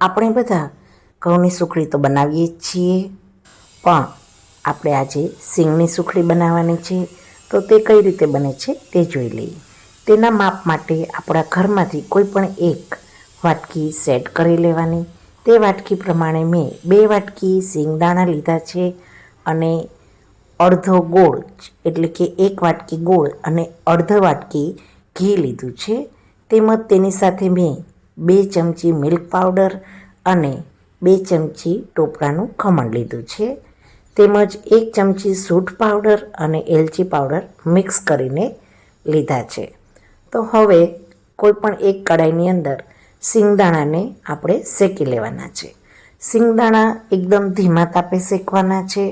આપણે બધા ઘઉંની સુખડી તો બનાવીએ જ છીએ. પણ આપણે આજે સિંગની સુખડી બનાવવાની છે. તો તે કઈ રીતે બને છે તે જોઈ લઈએ. તેના માપ માટે આપણા ઘરમાંથી કોઈ પણ એક વાટકી સેટ કરી લેવાની. તે વાટકી પ્રમાણે મેં બે વાટકી સિંગદાણા લીધા છે અને અડધો ગોળ એટલે કે એક વાટકી ગોળ અને અડધો વાટકી ઘી લીધું છે. તેમજ તેની સાથે મેં બે ચમચી મિલ્ક પાવડર અને બે ચમચી ટોપરાનું ખમણ લીધું છે. તેમજ એક ચમચી સૂટ પાવડર અને એલચી પાવડર મિક્સ કરીને લીધા છે. તો હવે કોઈપણ એક કડાઈની અંદર સિંગદાણાને આપણે શેકી લેવાના છે. સિંગદાણા એકદમ ધીમા તાપે શેકવાના છે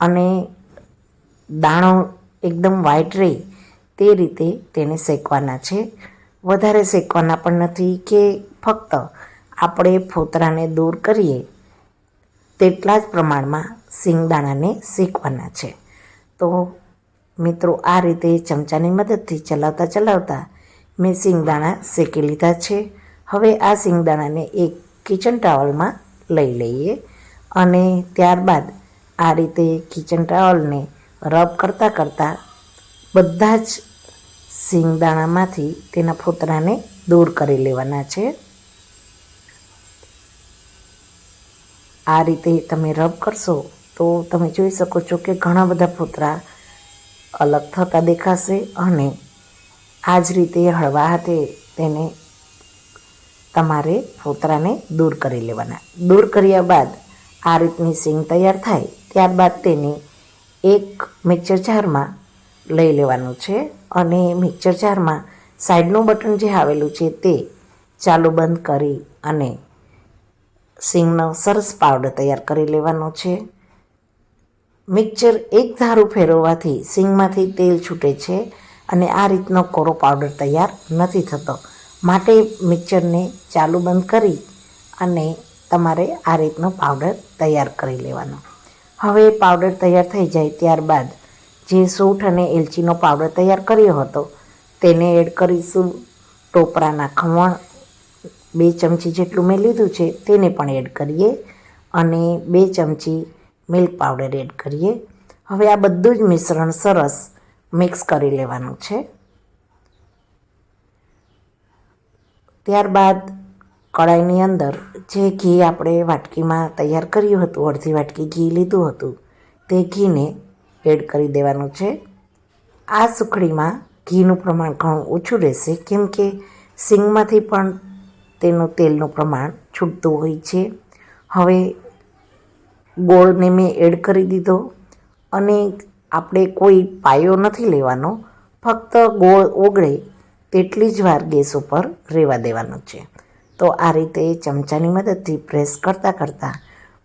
અને દાણો એકદમ વ્હાઈટ રહે તે રીતે તેને શેકવાના છે. વધારે શેકવાના પણ નથી કે ફક્ત આપણે ફોતરાને દૂર કરીએ, તેટલા જ પ્રમાણમાં સિંગદાણાને શેકવાના છે. તો મિત્રો, આ રીતે ચમચાની મદદથી ચલાવતા ચલાવતા મેં સિંગદાણા શેકી લીધા છે. હવે આ સિંગદાણાને એક કિચન ટાવલમાં લઈ લઈએ અને ત્યારબાદ આ રીતે કિચન ટાવલને રબ કરતાં કરતાં બધા જ સિંગદાણામાંથી તેના ફોતરાને દૂર કરી લેવાના છે. આ રીતે તમે રબ કરશો તો તમે જોઈ શકો છો કે ઘણા બધા ફોતરા અલગ થતા દેખાશે અને આ જ રીતે હળવા હાથે તેને તમારે ફોતરાને દૂર કરી લેવાના. દૂર કર્યા બાદ આ રીતની સિંગ તૈયાર થાય ત્યારબાદ તેને એક મિક્સર જારમાં લઈ લેવાનું છે અને મિક્સર જારમાં સાઈડનું બટન જે આવેલું છે તે ચાલુ બંધ કરી અને સિંગનો સરસ પાવડર તૈયાર કરી લેવાનો છે. મિક્સર એક ધારું ફેરવવાથી સિંગમાંથી તેલ છૂટે છે અને આ રીતનો કોરો પાવડર તૈયાર નથી થતો. માટે મિક્સરને ચાલુ બંધ કરી અને તમારે આ રીતનો પાવડર તૈયાર કરી લેવાનો. હવે પાવડર તૈયાર થઈ જાય ત્યારબાદ જે સૂંઠ અને એલચીનો પાવડર તૈયાર કર્યો હતો. તેને એડ કરીશું. ટોપરાના ખમણ બે ચમચી જેટલું મેં લીધું છે તેને પણ એડ કરીએ અને બે ચમચી મિલ્ક પાવડર એડ કરીએ. હવે આ બધું જ મિશ્રણ સરસ મિક્સ કરી લેવાનું છે. ત્યારબાદ કડાઈની અંદર જે ઘી આપણે વાટકીમાં તૈયાર કર્યું હતું, અડધી વાટકી ઘી લીધું હતું, તે ઘીને એડ કરી દેવાનું છે. આ સુખડીમાં ઘીનું પ્રમાણ ઘણું ઓછું રહેશે, કેમ કે સિંગમાંથી પણ તેનું તેલનું પ્રમાણ છૂટતું હોય છે. હવે ગોળને મેં એડ કરી દીધો અને આપણે કોઈ પાયો નથી લેવાનો, ફક્ત ગોળ ઓગળે તેટલી જ વાર ગેસ ઉપર રહેવા દેવાનું છે. તો આ રીતે ચમચાની મદદથી પ્રેસ કરતાં કરતાં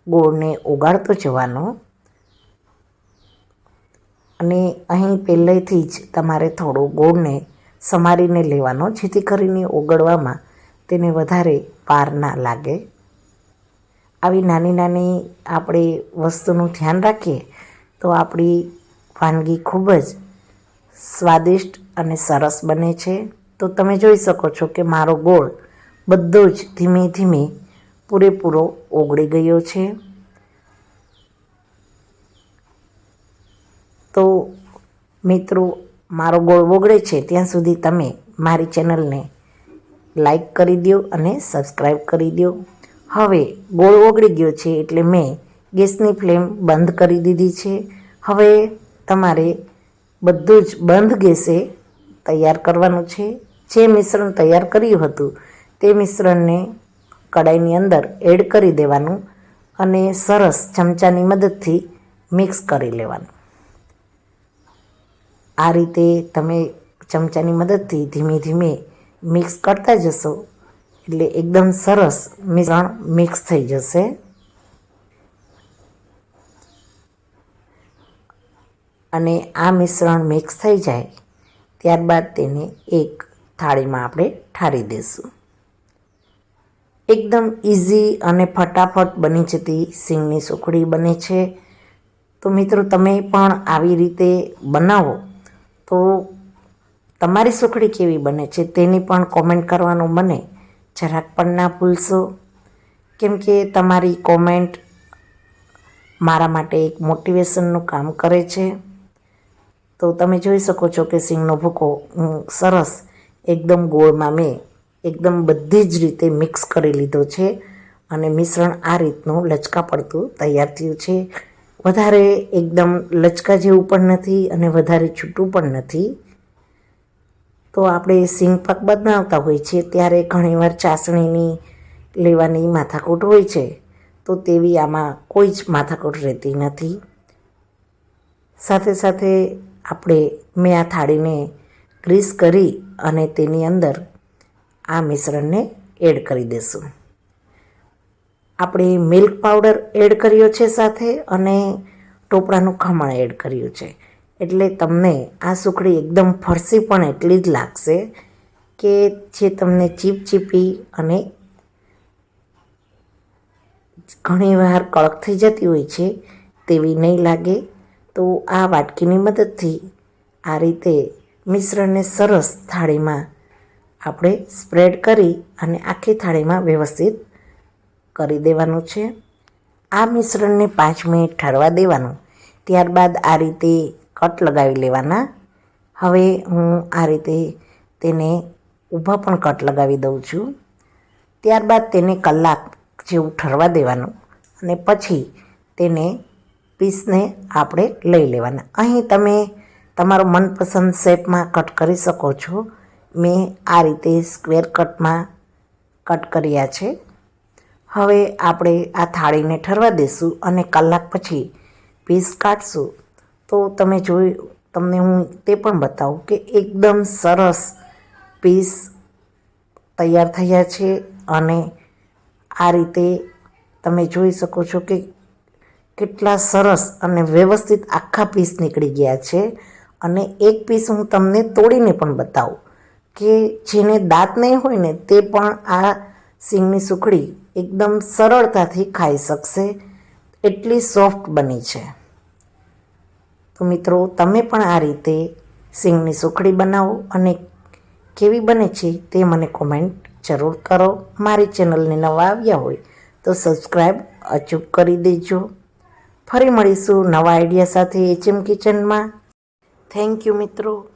ગોળને ઓગાળતો જવાનો અને અહીં પહેલેથી જ તમારે થોડો ગોળને સમારીને લેવાનો, જેથી કરીને ઓગળવામાં તેને વધારે પાર ના લાગે. આવી નાની નાની આપણે વસ્તુનું ધ્યાન રાખીએ, તો આપણી વાનગી ખૂબ જ સ્વાદિષ્ટ અને સરસ બને છે. તો તમે જોઈ શકો છો કે મારો ગોળ બધો જ ધીમે ધીમે પૂરેપૂરો ઓગળી ગયો છે. તો મિત્રો, મારો ગોળ ઓગળે છે, ત્યાં સુધી તમે મારી ચેનલને લાઈક કરી દો અને સબસ્ક્રાઈબ કરી દો હવે ગોળ ઓગળી ગયો છે એટલે મેં ગેસની ફ્લેમ બંધ કરી દીધી છે. હવે તમારે બધું જ બંધ ગેસે તૈયાર કરવાનું છે. જે મિશ્રણ તૈયાર કર્યું હતું, તે મિશ્રણને કડાઈની અંદર એડ કરી દેવાનું અને સરસ ચમચાની મદદથી મિક્સ કરી લેવાનું. આ રીતે તમે ચમચાની મદદથી ધીમે ધીમે મિક્સ કરતા જશો. એટલે એકદમ સરસ મિશ્રણ મિક્સ થઈ જશે. અને આ મિશ્રણ મિક્સ થઈ જાય, ત્યારબાદ તેને એક થાળીમાં આપણે ઠારી દઈશું એકદમ ઇઝી અને ફટાફટ બની જતી સિંગની સુખડી બને છે. તો મિત્રો, તમે પણ આવી રીતે બનાવો. તો તમારી સુખડી કેવી બને છે તેની પણ કોમેન્ટ કરવાનું મને જરાક પણ ના ભૂલશો. કેમ કે તમારી કોમેન્ટ મારા માટે એક મોટિવેશનનું કામ કરે છે. તો તમે જોઈ શકો છો કે સિંગનો ભૂકો હું સરસ એકદમ ગોળમાં મેં એકદમ બધી જ રીતે મિક્સ કરી લીધો છે. અને મિશ્રણ આ રીતનું લચકા પડતું તૈયાર થયું છે. વધારે એકદમ લચકા જેવું પણ નથી અને વધારે છૂટું પણ નથી. તો આપણે સિંગ પાક બનાવતા હોય છે, ત્યારે ઘણીવાર ચાસણીની લેવાની માથાકૂટ હોય છે. તો તેવી આમાં કોઈ જ માથાકૂટ રહેતી નથી. સાથે સાથે આપણે મેં આ થાળીને ગ્રીસ કરી અને તેની અંદર આ મિશ્રણને એડ કરી દઈશું આપણે મિલ્ક પાવડર એડ કર્યો છે સાથે અને ટોપરાનું ખમણ એડ કર્યું છે. એટલે તમને આ સુખડી એકદમ ફરસી પણ એટલી જ લાગશે કે જે તમને ચીપચીપી અને ઘણીવાર કડક થઈ જતી હોય છે તેવી નહીં લાગે. તો આ વાટકીની મદદથી આ રીતે મિશ્રણને સરસ થાળીમાં આપણે સ્પ્રેડ કરી અને આખી થાળીમાં વ્યવસ્થિત કરી દેવાનું છે. આ મિશ્રણને પાંચ મિનિટ ઠરવા દેવાનું. ત્યારબાદ આ રીતે કટ લગાવી લેવાના. હવે હું આ રીતે તેને ઊભા પણ કટ લગાવી દઉં છું. ત્યારબાદ તેને કલાક જેવું ઠરવા દેવાનું અને પછી તેને પીસને આપણે લઈ લેવાના. અહીં તમે તમારો મનપસંદ શેપમાં કટ કરી શકો છો. મેં આ રીતે સ્ક્વેર કટમાં કટ કર્યા છે. હવે આપણે આ થાળીને ઠરવા દઈશું અને કલાક પછી પીસ કાઢશું. તો તમે જોઈ, તમને હું તે પણ બતાવું કે એકદમ સરસ પીસ તૈયાર થયા છે અને આ રીતે તમે જોઈ શકો છો કે કેટલા સરસ અને વ્યવસ્થિત આખા પીસ નીકળી ગયા છે. અને એક પીસ હું તમને તોડીને પણ બતાવું કે જેને દાંત નહીં હોય ને તે પણ આ સિંગની સુખડી એકદમ સરળતાથી ખાઈ શકશે. એટલી સોફ્ટ બની છે. તો મિત્રો, તમે પણ આ રીતે સિંગની સુખડી બનાવો અને કેવી બને છે તે મને કોમેન્ટ જરૂર કરો. મારી ચેનલને નવા આવ્યા હોય તો સબસ્ક્રાઈબ અચૂક કરી દેજો. ફરી મળીશું નવા આઈડિયા સાથે એચએમ કિચનમાં. થેન્ક યુ મિત્રો.